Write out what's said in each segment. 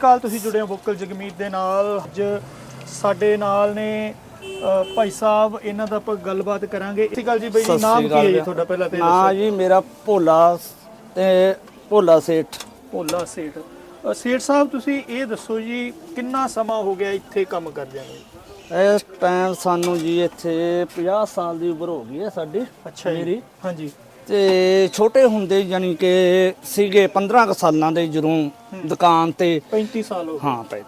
ਅਕਾਲ ਤੁਸੀਂ ਜੁੜੇ ਹੋ ਵੋਕਲ ਜਗਮੀਤ ਦੇ ਨਾਲ। ਅੱਜ ਸਾਡੇ ਨਾਲ ਨੇ ਭਾਈ ਸਾਹਿਬ ਇਹਨਾਂ ਦਾ ਆਪਾਂ ਗੱਲਬਾਤ ਕਰਾਂਗੇ। ਸਤਿ ਸ਼੍ਰੀ ਅਕਾਲ ਜੀ ਬਾਈ ਜੀ ਨਾਮ ਕੀ ਹੈ ਜੀ ਤੁਹਾਡਾ ਪਹਿਲਾਂ ਤੇ ਨਾ ਜੀ ਮੇਰਾ ਭੋਲਾ ਤੇ ਭੋਲਾ ਸੇਠ। ਭੋਲਾ ਸੇਠ। ਸੇਠ ਸਾਹਿਬ ਤੁਸੀਂ ਇਹ ਦੱਸੋ ਜੀ ਕਿੰਨਾ ਸਮਾਂ ਹੋ ਗਿਆ ਇੱਥੇ ਕੰਮ ਕਰਦਿਆਂ ਨੂੰ? ਇਸ ਟਾਈਮ ਸਾਨੂੰ ਜੀ ਇੱਥੇ 50 ਸਾਲ ਦੀ ਉਮਰ ਹੋ ਗਈ ਹੈ ਸਾਡੀ ਅੱਛਾ ਜੀ। ਮੇਰੀ। ਹਾਂਜੀ। ਤੇ ਛੋਟੇ ਹੁੰਦੇ ਯਾਨੀ ਕਿ ਸੀਗੇ 15 ਕੁ ਸਾਲਾਂ ਦੇ ਜਦੋਂ ਦੁਕਾਨ ਤੇ 35 ਸਾਲ ਹੋ ਗਏ। ਹਾਂ ਪੈ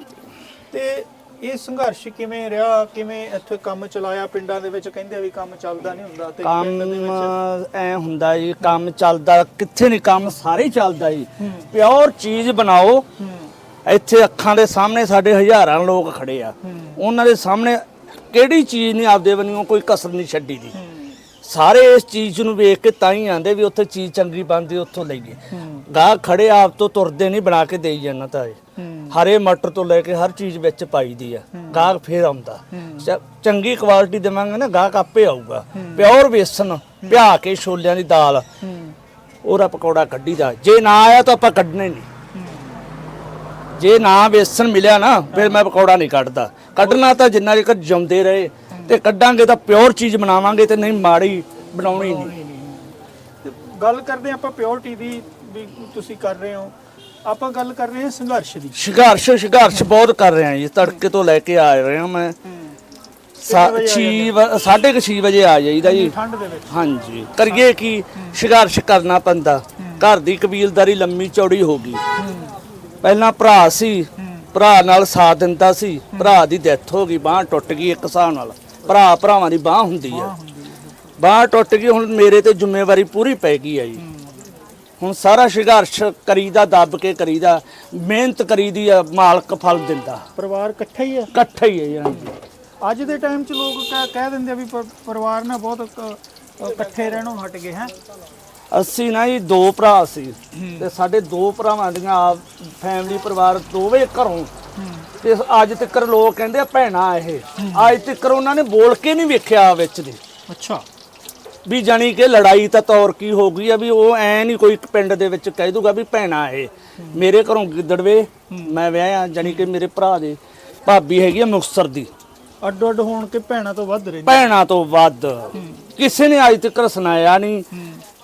ਤੇ ਇਹ ਸੰਘਰਸ਼ ਕਿਵੇਂ ਰਿਹਾ? ਕਿਵੇਂ ਇੱਥੇ ਕੰਮ ਚਲਾਇਆ? ਪਿੰਡਾਂ ਦੇ ਵਿੱਚ ਕਹਿੰਦੇ ਵੀ ਕੰਮ ਚੱਲਦਾ ਨਹੀਂ ਹੁੰਦਾ ਤੇ ਪਿੰਡ ਦੇ ਵਿੱਚ ਕੰਮ ਐ ਹੁੰਦਾ ਜੀ ਕੰਮ ਚੱਲਦਾ ਕਿੱਥੇ ਨਹੀਂ ਕੰਮ ਸਾਰੇ ਹੀ ਚੱਲਦਾ ਜੀ। ਪਿਓਰ ਚੀਜ਼ ਬਣਾਓ। ਹੂੰ। ਇੱਥੇ ਅੱਖਾਂ ਦੇ ਸਾਹਮਣੇ ਸਾਡੇ ਹਜ਼ਾਰਾਂ ਲੋਕ ਖੜੇ ਆ। ਉਹਨਾਂ ਦੇ ਸਾਹਮਣੇ ਕਿਹੜੀ ਚੀਜ਼ ਨਹੀਂ ਆਪਦੇ ਵੱਲੋਂ ਕੋਈ ਕਸਰ ਨਹੀਂ ਛੱਡੀ ਦੀ। ਸਾਰੇ ਇਸ ਚੀਜ਼ ਨੂੰ ਵੇਖ ਕੇ ਤਾਂ ਹੀ ਆਂਦੇ ਵੀ ਉੱਥੇ ਚੀਜ਼ ਚੰਗੀ ਬਣਦੀ ਉੱਥੋਂ ਲਈਏ। ਗਾਹ ਖੜੇ ਆਪ ਤੋਂ ਤੁਰਦੇ ਨਹੀਂ ਬਣਾ ਕੇ ਦੇਈ ਜਾਂਦਾ ਤਾਂ ਇਹ। ਹਰੇ ਮਟਰ ਤੋਂ ਲੈ ਕੇ ਹਰ ਚੀਜ਼ ਵਿੱਚ ਪਾਈਦੀ ਆ। ਗਾਹਕ ਫੇਰ ਆਉਂਦਾ। ਚੰਗੀ ਕੁਆਲਿਟੀ ਦੇਵਾਂਗੇ ਨਾ ਗਾਹਕ ਆਪੇ ਆਊਗਾ। ਪਿਓਰ ਵੇਸਣ ਪਿਆ ਕੇ ਛੋਲਿਆਂ ਦੀ ਦਾਲ। ਉਹਦਾ ਪਕੌੜਾ ਕੱਢੀਦਾ ਜੇ। ਨਾ ਆਇਆ ਤਾਂ ਆਪਾਂ ਕੱਢਣੇ ਨਹੀਂ। ਜੇ ਨਾ ਵੇਸਣ ਮਿਲਿਆ ਨਾ ਫਿਰ ਮੈਂ ਪਕੌੜਾ ਨਹੀਂ ਕੱਢਦਾ। ਕੱਢਣਾ ਤਾਂ ਜਿੰਨਾ ਚਿਰ ਜਿਉਂਦੇ ਰਹੇ। ਤੇ ਕੱਢਾਂਗੇ ਤਾਂ ਪਿਓਰ ਚੀਜ਼ ਬਣਾਵਾਂਗੇ ਤੇ ਨਹੀਂ ਮਾੜੀ ਬਣਾਉਣੀ ਨਹੀਂ। ਤੇ ਗੱਲ ਕਰਦੇ ਆਪਾਂ ਪਿਓਰਟੀ ਦੀ ਵੀ ਤੁਸੀਂ ਕਰ ਰਹੇ ਹੋ। ਆਪਾਂ ਗੱਲ ਕਰ ਰਹੇ ਹਾਂ ਸੰਘਰਸ਼ ਦੀ। ਸੰਘਰਸ਼ ਸੰਘਰਸ਼ ਬਹੁਤ ਕਰ ਰਹੇ ਹਾਂ ਜੀ। ਤੜਕੇ ਤੋਂ ਲੈ ਕੇ ਆ ਰਹੇ ਹਾਂ ਮੈਂ। 6 ਸਾਢੇ ਕੁ ਛੇ ਵਜੇ ਆ ਜਾਈਦਾ ਜੀ। ਠੰਡ ਦੇ ਵਿੱਚ। ਹਾਂਜੀ। ਕਰੀਏ ਕੀ? ਸੰਘਰਸ਼ ਕਰਨਾ ਪੈਂਦਾ। ਘਰ ਦੀ ਕਬੀਲਦਾਰੀ ਲੰਮੀ ਚੌੜੀ ਹੋ ਗਈ। ਪਹਿਲਾਂ ਭਰਾ ਸੀ। ਭਰਾ ਨਾਲ ਸਾਥ ਦਿੰਦਾ ਸੀ। ਭਰਾ ਦੀ ਡੈਥ ਹੋ ਗਈ। ਬਾਹ ਟੁੱਟ ਗਈ ਇੱਕ ਹਿਸਾਬ ਨਾਲ। ਭਰਾ ਭਰਾਵਾਂ ਦੀ ਬਾਹ ਹੁੰਦੀ ਆ। ਬਾਹ ਟੁੱਟ ਗਈ ਹੁਣ ਮੇਰੇ ਤੇ ਜ਼ਿੰਮੇਵਾਰੀ ਪੂਰੀ ਪੈ ਗਈ ਆ ਜੀ। ਹੁਣ ਸਾਰਾ ਸੰਘਰਸ਼ ਕਰੀਦਾ ਦੱਬ ਕੇ ਕਰੀਦਾ ਮਿਹਨਤ ਕਰੀਦੀ ਆ ਮਾਲਕ ਫਲ ਦਿੰਦਾ। ਪਰਿਵਾਰ ਇਕੱਠਾ ਹੀ ਹੈ ਇਕੱਠਾ ਹੀ ਹੈ ਜੀ ਹਾਂਜੀ। ਅੱਜ ਦੇ ਟਾਈਮ 'ਚ ਲੋਕ ਕਹਿ- ਕਹਿ ਦਿੰਦੇ ਆ ਵੀ ਪ- ਪਰਿਵਾਰ ਨਾਲ ਬਹੁਤ ਕ- ਇਕੱਠੇ ਰਹਿਣੋਂ ਹਟ ਗਏ ਹੈ? ਅਸੀਂ ਨਾ ਜੀ ਦੋ ਭਰਾ ਸੀ ਤੇ ਸਾਡੇ ਦੋ ਭਰਾਵਾਂ ਦੀਆਂ ਆਪ ਫੈਮਿਲੀ ਪਰਿਵਾਰ ਦੋਵੇਂ ਘਰੋਂ ਤੇ ਅੱਜ ਤੱਕ ਲੋਕ ਕਹਿੰਦੇ ਆ ਭੈਣਾ ਇਹ। ਅੱਜ ਤੱਕ ਉਹਨਾਂ ਨੇ ਬੋਲ ਕੇ ਨਹੀਂ ਵੇਖਿਆ ਵਿੱਚ ਦੇ। ਅੱਛਾ। ਵੀ ਜਾਣੀ ਕਿ ਲੜਾਈ ਤਾਂ ਤੌਰ ਕੀ ਹੋ ਗਈ ਆ ਵੀ ਉਹ ਐ ਨਹੀਂ ਕੋਈ ਪਿੰਡ ਦੇ ਵਿੱਚ ਕਹਿ ਦੂਗਾ ਵੀ ਭੈਣਾ ਇਹ। ਮੇਰੇ ਘਰੋਂ ਗਿੱਦੜਵੇ ਮੈਂ ਵਿਆਹਿਆ ਜਾਣੀ ਕਿ ਮੇਰੇ ਭਰਾ ਦੇ ਭਾਬੀ ਹੈਗੀ ਆ ਮੁਕਤਸਰ ਦੀ। ਅੱਡੋ ਅੱਡ ਹੋਣ ਕੇ ਭੈਣਾਂ ਤੋਂ ਵੱਧ ਰਹਿੰਦੇ। ਭੈਣਾਂ ਤੋਂ ਵੱਧ। ਕਿਸੇ ਨੇ ਅੱਜ ਤੱਕ ਸੁਣਾਇਆ ਨਹੀਂ।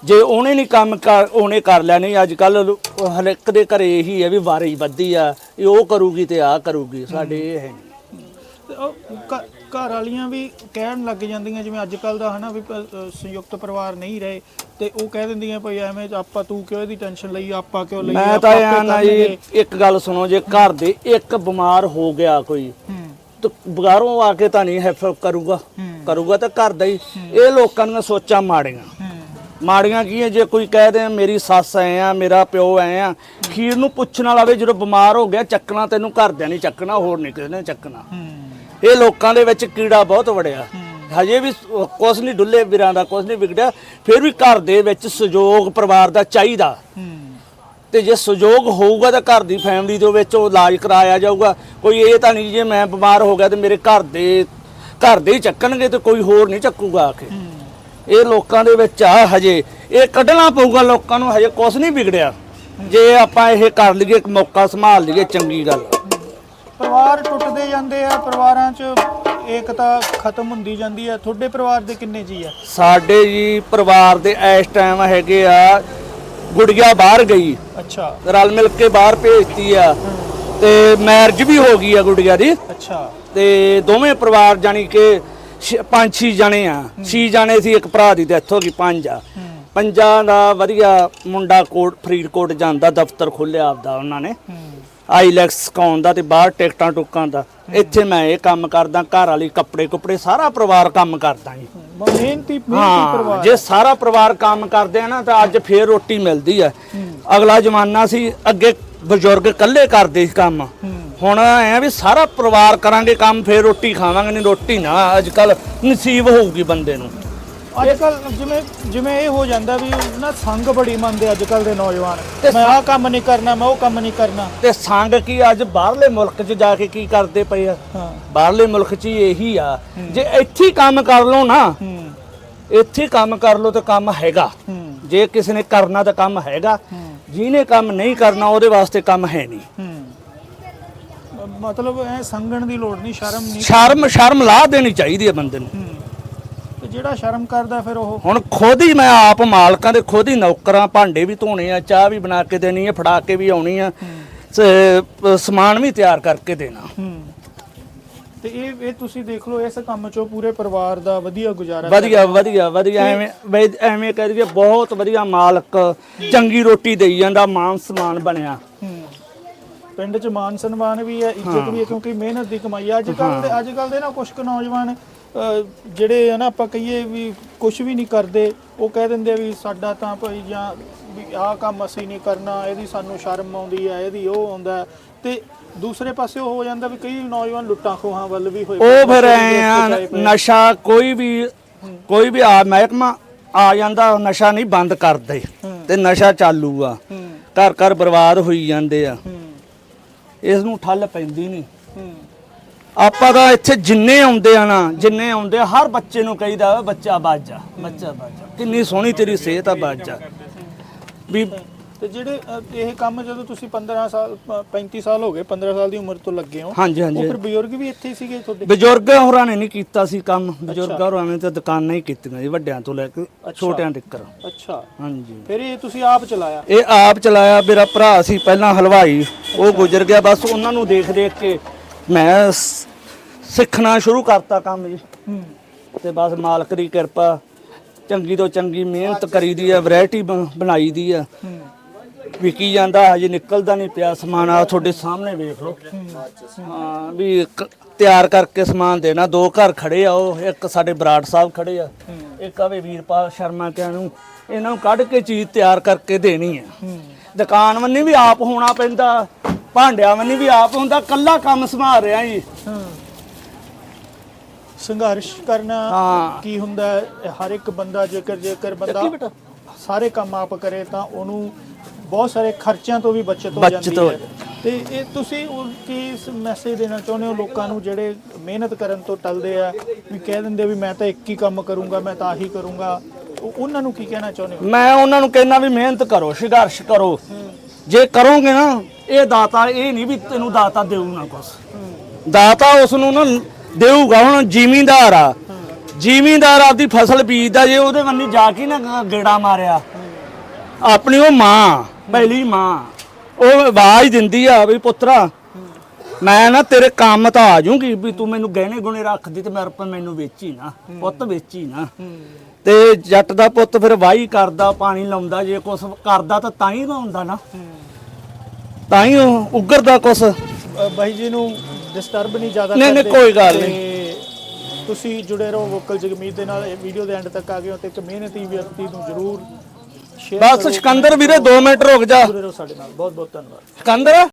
ਜੇ ਉਹਨੇ ਨਹੀਂ ਕੰਮ ਕਰ ਉਹਨੇ ਕਰ ਲਿਆ ਨਹੀਂ ਅੱਜ ਕੱਲ ਹਰ ਇੱਕ ਦੇ ਘਰੇ ਇਹੀ ਹੈ ਵੀ ਵਾਰੀ ਵੱਧੀ ਆ ਇਹ ਉਹ ਕਰੂਗੀ ਤੇ ਆ ਕਰੂਗੀ ਸਾਡੇ ਇਹ ਹੈ ਨਹੀਂ ਤੇ ਉਹ ਘ- ਘਰ ਵਾਲੀਆਂ ਵੀ ਕਹਿਣ ਲੱਗ ਜਾਂਦੀਆਂ ਜਿਵੇਂ ਅੱਜ ਕੱਲ ਦਾ ਹਨਾ ਵੀ ਪ- ਅ, ਸੰਯੁਕਤ ਪਰਿਵਾਰ ਨਹੀਂ ਰਹੇ ਤੇ ਉਹ ਕਹਿ ਦਿੰਦੀਆਂ ਭਈ ਐਵੇਂ ਆਪਾਂ ਤੂੰ ਕਿਉਂ ਇਹਦੀ ਟੈਨਸ਼ਨ ਲਈ ਆਪਾਂ ਕਿਉਂ ਲਈ ਮੈਂ ਤਾਂ ਆਪੇ ਇਹ ਨਾ। ਜੀ ਇੱਕ ਗੱਲ ਸੁਣੋ ਜੇ ਘਰ ਦੇ ਇੱਕ ਬਿਮਾਰ ਹੋ ਗਿਆ ਕੋਈ ਹੂੰ ਤਾਂ ਬਾਹਰੋਂ ਆ ਕੇ ਤਾਂ ਨਹੀਂ ਹੈਫ ਕਰੂਗਾ। ਕਰੂਗਾ ਤਾਂ ਘਰ ਦਾ ਹੀ ਇਹ ਲੋਕਾਂ ਦੀਆਂ ਸੋਚਾਂ ਮਾੜੀਆਂ ਮਾੜੀਆਂ ਕੀ ਹੈ? ਜੇ ਕੋਈ ਕਹਿ ਦੇ ਮੇਰੀ ਸੱਸ ਐ ਆ, ਮੇਰਾ ਪਿਓ ਐ ਆ, ਖੀਰ ਨੂੰ ਪੁੱਛਣ ਵਾਲਾ ਵੇ ਜਦੋਂ ਬਿਮਾਰ ਹੋ ਗਿਆ, ਚੱਕਣਾ ਤੈਨੂੰ ਘਰਦਿਆਂ ਨਹੀਂ ਚੱਕਣਾ, ਹੋਰ ਨਹੀਂ ਕਿਸੇ ਨੇ ਚੱਕਣਾ। ਇਹ ਲੋਕਾਂ ਦੇ ਵਿੱਚ ਕੀੜਾ ਬਹੁਤ ਵੜਿਆ। ਹਜੇ ਵੀ ਕੁਛ ਨਹੀਂ ਡੁੱਲੇ ਵੀਰਾਂ ਦਾ, ਕੁਛ ਨਹੀਂ ਵਿਗੜਿਆ। ਫਿਰ ਵੀ ਘਰ ਦੇ ਵਿੱਚ ਸਹਿਯੋਗ ਪਰਿਵਾਰ ਦਾ ਚਾਹੀਦਾ। ਤੇ ਜੇ ਸਹਿਯੋਗ ਹੋਊਗਾ ਤਾਂ ਘਰ ਦੀ ਫੈਮਿਲੀ ਦੇ ਵਿੱਚ ਉਹ ਇਲਾਜ ਕਰਾਇਆ ਜਾਊਗਾ। ਕੋਈ ਇਹ ਤਾਂ ਨਹੀਂ ਜੇ ਮੈਂ ਬਿਮਾਰ ਹੋ ਗਿਆ ਤੇ ਮੇਰੇ ਘਰ ਦੇ ਘਰ ਦੇ ਹੀ ਚੱਕਣਗੇ ਤੇ ਕੋਈ ਹੋਰ ਨਹੀਂ ਚੱਕੂਗਾ ਆ ਕੇ ਇਹ ਲੋਕਾਂ ਦੇ ਵਿੱਚ ਆ ਹਜੇ। ਇਹ ਕੱਢਣਾ ਪਊਗਾ ਲੋਕਾਂ ਨੂੰ ਹਜੇ ਕੁਛ ਨਹੀਂ ਵਿਗੜਿਆ। ਜੇ ਆਪਾਂ ਇਹ ਕਰ ਲਈਏ ਇੱਕ ਮੌਕਾ ਸੰਭਾਲ ਲਈਏ ਚੰਗੀ ਗੱਲ। ਪਰਿਵਾਰ ਟੁੱਟਦੇ ਜਾਂਦੇ ਆ ਪਰਿਵਾਰਾਂ 'ਚ ਏਕਤਾ ਖਤਮ ਹੁੰਦੀ ਜਾਂਦੀ ਆ। ਤੁਹਾਡੇ ਪਰਿਵਾਰ ਦੇ ਕਿੰਨੇ ਜੀ ਆ? ਸਾਡੇ ਜੀ ਪਰਿਵਾਰ ਦੇ ਇਸ ਟਾਈਮ ਹੈਗੇ ਆ ਗੁੜੀਆ ਬਾਹਰ ਗਈ। ਅੱਛਾ। ਰਲ ਮਿਲ ਕੇ ਬਾਹਰ ਭੇਜਤੀ ਆ। ਤੇ ਮੈਰਿਜ ਵੀ ਹੋ ਗਈ ਆ ਗੁੜੀਆ ਦੀ। ਅੱਛਾ। ਤੇ ਦੋਵੇਂ ਪਰਿਵਾਰ ਜਾਨੀ ਕਿ ਛ- ਪੰਜ ਛੇ ਜਣੇ ਆ। ਛੇ ਜਣੇ ਸੀ ਇੱਕ ਭਰਾ ਦੀ ਡੈਥ ਹੋ ਗਈ ਪੰਜ ਆ। ਪੰਜਾਂ ਦਾ ਵਧੀਆ ਮੁੰਡਾ ਕੋਟ ਫਰੀਦਕੋਟ ਜਾਂਦਾ ਦਫ਼ਤਰ ਖੋਲਿਆ ਆਪਦਾ ਉਹਨਾਂ ਨੇ। ਆਈਲੈਕਸ ਸਿਖਾਉਣ ਦਾ ਤੇ ਬਾਹਰ ਟਿਕਟਾਂ ਟੁੱਕਾਂ ਦਾ। ਇੱਥੇ ਮੈਂ ਇਹ ਕੰਮ ਕਰਦਾ ਘਰ ਵਾਲੀ ਕੱਪੜੇ ਕੁਪੜੇ ਸਾਰਾ ਪਰਿਵਾਰ ਕੰਮ ਕਰਦਾ ਜੀ। ਮਿਹਨਤੀ ਮਿਹਨਤੀ ਹਾਂ ਪਰਿਵਾਰ। ਜੇ ਸਾਰਾ ਪਰਿਵਾਰ ਕੰਮ ਕਰਦੇ ਆ ਨਾ ਤਾਂ ਅੱਜ ਫੇਰ ਰੋਟੀ ਮਿਲਦੀ ਆ। ਅਗਲਾ ਜ਼ਮਾਨਾ ਸੀ ਅੱਗੇ ਬਜ਼ੁਰਗ ਇਕੱਲੇ ਕਰਦੇ ਸੀ ਕੰਮ। ਹੁਣ ਐ ਵੀ ਸਾਰਾ ਪਰਿਵਾਰ ਕਰਾਂਗੇ ਕੰਮ ਫੇਰ ਰੋਟੀ ਖਾਵਾਂਗੇ ਨਹੀਂ ਰੋਟੀ ਨਾ ਅੱਜ ਕੱਲ ਨਸੀਬ ਹੋਊਗੀ ਬੰਦੇ ਨੂੰ। ਅੱਜ ਕੱਲ ਜਿਵੇਂ ਜਿਵੇਂ ਇਹ ਹੋ ਜਾਂਦਾ ਵੀ ਨਾ ਸੰਗ ਬੜੀ ਮੰਨਦੇ ਅੱਜ ਕੱਲ ਦੇ ਨੌਜਵਾਨ। ਤੇ ਮੈਂ ਆਹ ਕੰਮ ਨਹੀਂ ਕਰਨਾ ਮੈਂ ਉਹ ਕੰਮ ਨਹੀਂ ਕਰਨਾ। ਤੇ ਸੰਗ ਕੀ ਅੱਜ ਬਾਹਰਲੇ ਮੁਲਕ 'ਚ ਜਾ ਕੇ ਕੀ ਕਰਦੇ ਪਏ ਆ? ਬਾਹਰਲੇ ਮੁਲਕ 'ਚ ਇਹੀ ਆ। ਜੇ ਇੱਥੇ ਹੀ ਕੰਮ ਕਰ ਲਓ ਨਾ ਇੱਥੇ ਕੰਮ ਕਰ ਲਓ ਤਾਂ ਕੰਮ ਹੈਗਾ। ਜੇ ਕਿਸੇ ਨੇ ਕਰਨਾ ਤਾਂ ਕੰਮ ਹੈਗਾ। ਜਿਹਨੇ ਕੰਮ ਨਹੀਂ ਕਰਨਾ ਉਹਦੇ ਵਾਸਤੇ ਕੰਮ ਹੈ ਨਹੀਂ। ਮਤਲਬ ਐ ਸੰਗਣ ਦੀ ਲੋੜ ਨਹੀਂ ਸ਼ਰਮ ਨਹੀਂ। ਸ਼ਰਮ ਸ਼ਰਮ ਲਾ ਦੇਣੀ ਚਾਹੀਦੀ ਹੈ ਬੰਦੇ ਨੂੰ। ਹੂੰ। ਤੇ ਜਿਹੜਾ ਸ਼ਰਮ ਕਰਦਾ ਫਿਰ ਉਹ? ਹੁਣ ਖੁਦ ਹੀ ਮੈਂ ਆਪ ਮਾਲਕਾਂ ਦੇ ਖੁਦ ਹੀ ਨੌਕਰਾਂ ਭਾਂਡੇ ਵੀ ਧੋਣੇ ਆ ਚਾਹ ਵੀ ਬਣਾ ਕੇ ਦੇਣੀ ਆ ਫੜਾ ਕੇ ਵੀ ਆਉਣੀ ਆ ਤੇ ਸਮਾਨ ਵੀ ਤਿਆਰ ਕਰਕੇ ਦੇਣਾ। ਹੂੰ। ਤੇ ਇਹ ਇਹ ਤੁਸੀਂ ਦੇਖ ਲਓ ਇਸ ਕੰਮ ਚੋਂ ਪੂਰੇ ਪਰਿਵਾਰ ਦਾ ਵਧੀਆ ਗੁਜ਼ਾਰਾ ਵਧੀਆ ਵਧੀਆ ਵਧੀਆ। ਐਵੇਂ ਬਈ ਐਵੇਂ ਕਹਿ ਦਈਏ ਬਹੁਤ ਵਧੀਆ ਮਾਲਕ ਚੰਗੀ ਰੋਟੀ ਦੇਈ ਜਾਂਦਾ ਮਾਨ ਸਮਾਨ ਬਣਿਆ। ਪਿੰਡ 'ਚ ਮਾਨ ਸਨਮਾਨ ਵੀ ਹੈ ਇੱਜ਼ਤ ਵੀ ਹੈ ਕਿਉਂਕਿ ਮਿਹਨਤ ਦੀ ਕਮਾਈ ਹੈ। ਅੱਜ ਕੱਲ ਦੇ ਅੱਜ ਕੱਲ ਦੇ ਨਾ ਕੁਝ ਕੁ ਨੌਜਵਾਨ ਜਿਹੜੇ ਆ ਨਾ ਆਪਾਂ ਕਹੀਏ ਵੀ ਕੁਝ ਵੀ ਨਹੀਂ ਕਰਦੇ ਉਹ ਕਹਿ ਦਿੰਦੇ ਵੀ ਸਾਡਾ ਤਾਂ ਭਾਈ ਜਾਂ ਵੀ ਆਹ ਕੰਮ ਅਸੀਂ ਨਹੀਂ ਕਰਨਾ ਇਹਦੀ ਸਾਨੂੰ ਸ਼ਰਮ ਆਉਂਦੀ ਹੈ ਇਹਦੀ ਉਹ ਆਉਂਦਾ। ਤੇ ਦੂਸਰੇ ਪਾਸੇ ਉਹ ਹੋ ਜਾਂਦਾ ਵੀ ਕਈ ਨੌਜਵਾਨ ਲੁੱਟਾਂ ਖੋਹਾਂ ਵੱਲ ਵੀ ਹੋਏ ਉਹ ਫਿਰ ਐ ਆ ਨਸ਼ਾ ਕੋਈ ਵੀ ਕੋਈ ਵੀ ਆ ਮਹਿਕਮਾ ਆ ਜਾਂਦਾ ਨਸ਼ਾ ਨਹੀਂ ਬੰਦ ਕਰਦੇ। ਤੇ ਨਸ਼ਾ ਚਾਲੂ ਆ। ਘਰ ਘਰ ਬਰਬਾਦ ਹੋਈ ਜਾਂਦੇ ਆ। ਇਸ ਨੂੰ ਠੱਲ ਪੈਂਦੀ ਨਹੀਂ ਆਪਾਂ ਤਾਂ ਇੱਥੇ ਜਿੰਨੇ ਆਉਂਦੇ ਆ ਨਾ ਜਿੰਨੇ ਆਉਂਦੇ ਆ, ਹਰ ਬੱਚੇ ਨੂੰ ਕਹੀਦਾ ਵਾ, ਬੱਚਾ ਬਾਜਾ ਬੱਚਾ ਬਾਜਾ। ਕਿੰਨੀ ਸੋਹਣੀ ਤੇਰੀ ਸਿਹਤ ਆ ਬਾਜਾ। ਵੀ ਤੇ ਜਿਹੜੇ ਇਹ ਕੰਮ ਜਦੋਂ ਤੁਸੀਂ 15 ਸਾਲ ਪ- 35 ਸਾਲ ਹੋ ਗਏ 15 ਸਾਲ ਦੀ ਉਮਰ ਤੋਂ ਲੱਗੇ ਹੋ ਹਾਂਜੀ ਉਹ ਹਾਂਜੀ ਫਿਰ ਬਜ਼ੁਰਗ ਵੀ ਇੱਥੇ ਹੀ ਸੀਗੇ ਤੁਹਾਡੇ? ਬਜ਼ੁਰਗ ਹੋਰਾਂ ਨੇ ਨਹੀਂ ਕੀਤਾ ਸੀ ਕੰਮ। ਬਜ਼ੁਰਗ ਹੋਰਾਂ ਨੇ ਤਾਂ ਦੁਕਾਨਾਂ ਹੀ ਕੀਤੀਆਂ ਜੀ ਵੱਡਿਆਂ ਤੋਂ ਲੈ ਕੇ ਛੋਟਿਆਂ ਤੱਕ। ਅੱਛਾ। ਹਾਂਜੀ। ਫਿਰ ਇਹ ਤੁਸੀਂ ਆਪ ਚਲਾਇਆ? ਇਹ ਆਪ ਚਲਾਇਆ ਮੇਰਾ ਭਰਾ ਸੀ ਪਹਿਲਾਂ ਹਲਵਾਈ। ਉਹ ਗੁਜ਼ਰ ਗਿਆ ਬਸ ਉਹਨਾਂ ਨੂੰ ਦੇਖ ਦੇਖ ਕੇ ਮੈਂ ਸ- ਸਿੱਖਣਾ ਸ਼ੁਰੂ ਕਰਤਾ ਕੰਮ ਜੀ। ਹੂੰ। ਤੇ ਬਸ ਮਾਲਕ ਦੀ ਕਿਰਪਾ ਚੰਗੀ ਤੋਂ ਚੰਗੀ ਮਿਹਨਤ ਕਰੀਦੀ ਆ ਵੈਰਾਈਟੀ ਬਣਾਈ ਦੀ ਆ ਹੂੰ। ਵਿਕੀ ਜਾਂਦਾ ਹਜੇ ਨਿਕਲਦਾ ਨਹੀਂ ਪਿਆ ਸਮਾਨ ਆ ਤੁਹਾਡੇ ਸਾਹਮਣੇ ਵੇਖ ਲਓ ਹਾਂ ਵੀ ਤਿਆਰ ਕਰਕੇ ਸਮਾਨ ਦੇਣਾ ਦੋ ਘਰ ਖੜੇ ਆ ਉਹ ਇੱਕ ਸਾਡੇ ਬਰਾੜ ਸਾਹਿਬ ਖੜੇ ਆ ਇੱਕ ਆਵੇ ਵੀਰਪਾਲ ਸ਼ਰਮਾ ਕਿਆਂ ਨੂੰ ਇਹਨਾਂ ਨੂੰ ਕੱਢ ਕੇ ਚੀਜ਼ ਤਿਆਰ ਕਰਕੇ ਦੇਣੀ ਆ ਦੁਕਾਨ ਵੰਨੀ ਵੀ ਆਪ ਹੋਣਾ ਪੈਂਦਾ ਭਾਂਡਿਆਂ ਵੰਨੀ ਵੀ ਆਪ ਹੁੰਦਾ ਕੱਲਾ ਕੰਮ ਸੰਭਾਲ ਰਿਹਾ ਜੀ ਸੰਘਰਸ਼ ਕਰਨਾ। ਕੀ ਹੁੰਦਾ? ਹਰ ਇੱਕ ਬੰਦਾ ਜੇਕਰ ਜੇਕਰ ਬੰਦਾ ਸਾਰੇ ਕੰਮ ਆਪ ਕਰੇ ਤਾਂ ਉਹਨੂੰ ਬਹੁਤ ਸਾਰੇ ਖਰਚਿਆਂ ਤੋਂ ਵੀ ਬਚਤ ਹੋ ਬਚਤ ਜਾਂਦੀ ਹੋ ਹੈ। ਤੇ ਇਹ ਤੁਸੀਂ ਉਹ ਕੀ ਮੈਸੇਜ ਦੇਣਾ ਚਾਹੁੰਦੇ ਹੋ? ਲੋਕਾਂ ਨੂੰ ਜਿਹੜੇ ਮਿਹਨਤ ਕਰਨ ਤੋਂ ਟਲਦੇ ਆ ਵੀ ਕਹਿ ਦਿੰਦੇ ਵੀ ਮੈਂ ਤਾਂ ਇੱਕ ਹੀ ਕੰਮ ਕਰੂੰਗਾ ਮੈਂ ਤਾਂ ਆਹੀ ਕਰੂੰਗਾ। ਉਹ- ਉਹਨਾਂ ਨੂੰ ਕੀ ਕਹਿਣਾ ਚਾਹੁੰਦੇ ਹੋ? ਮੈਂ ਉਹਨਾਂ ਨੂੰ ਕਹਿਣਾ ਵੀ ਮਿਹਨਤ ਕਰੋ ਸੰਘਰਸ਼ ਕਰੋ। ਜੇ ਕਰੋਗੇ ਨਾ ਇਹ ਦਾਤਾ ਇਹ ਨਹੀਂ ਵੀ ਤੈਨੂੰ ਦਾਤਾ ਦੇਊ ਨਾ ਕੁਛ। ਦਾਤਾ ਉਸ ਨੂੰ ਨਾ ਦੇਊਗਾ ਹੁਣ ਜ਼ਿਮੀਂਦਾਰ ਆ। ਜ਼ਿਮੀਂਦਾਰ ਆਪਦੀ ਫਸਲ ਬੀਜਦਾ ਜੇ ਉਹਦੇ ਬੰਨੀ ਜਾ ਕੇ ਨਾ ਗ- ਗੇੜਾ ਮਾਰਿਆ। ਆਪਣੀ ਉਹ ਮਾਂ। ਪਹਿਲੀ ਮਾਂ। ਉਹ ਆਵਾਜ਼ ਦਿੰਦੀ ਆ ਵੀ ਪੁੱਤਰਾ ਮੈਂ ਨਾ ਤੇਰੇ ਕੰਮ ਤਾਂ ਆ ਜਾਊਂਗੀ ਵੀ ਤੂੰ ਮੈਨੂੰ ਗਹਿਣੇ ਗੁਣੇ ਰੱਖਦੀ ਤੇ ਮੇਰੇ ਪਰ ਮੈਨੂੰ ਵੇਚੀ ਨਾ ਪੁੱਤ ਵੇਚੀ ਨਾ। ਤੇ ਜੱਟ ਦਾ ਪੁੱਤ ਫਿਰ ਵਾਹੀ ਕਰਦਾ ਪਾਣੀ ਲਾਉਂਦਾ ਜੇ ਕੁਛ ਕਰਦਾ ਤਾਂ ਤਾਂ ਹੀ ਲਾਉਂਦਾ ਨਾ। ਤਾਂ ਹੀ ਉਹ ਉੱਗਰਦਾ ਕੁਛ। ਅ, ਬਾਈ ਜੀ ਨੂੰ ਡਿਸਟਰਬ ਨਹੀਂ ਜ਼ਿਆਦਾ ਨਹੀਂ, ਨਹੀਂ, ਕਰਦੇ ਕੋਈ ਗੱਲ ਤੇ ਤੁਸੀਂ ਜੁੜੇ ਰਹੋ ਵੋਕਲ ਜਗਮੀਤ ਦੇ ਨਾਲ ਇਹ ਵੀਡੀਓ ਦੇ ਐਂਡ ਤੱਕ ਆ ਗਏ ਹੋ ਤੇ ਇੱਕ ਮਿਹਨਤੀ ਵਿਅਕਤੀ ਨੂੰ ਜ਼ਰੂਰ ਬਸ ਸਿਕੰਦਰ ਵੀਰੇ 2 ਮਿੰਟ ਰੁਕ ਜਾ। ਸਾਡੇ ਨਾਲ। ਬਹੁਤ ਬਹੁਤ ਧੰਨਵਾਦ। ਸਿਕੰਦਰ?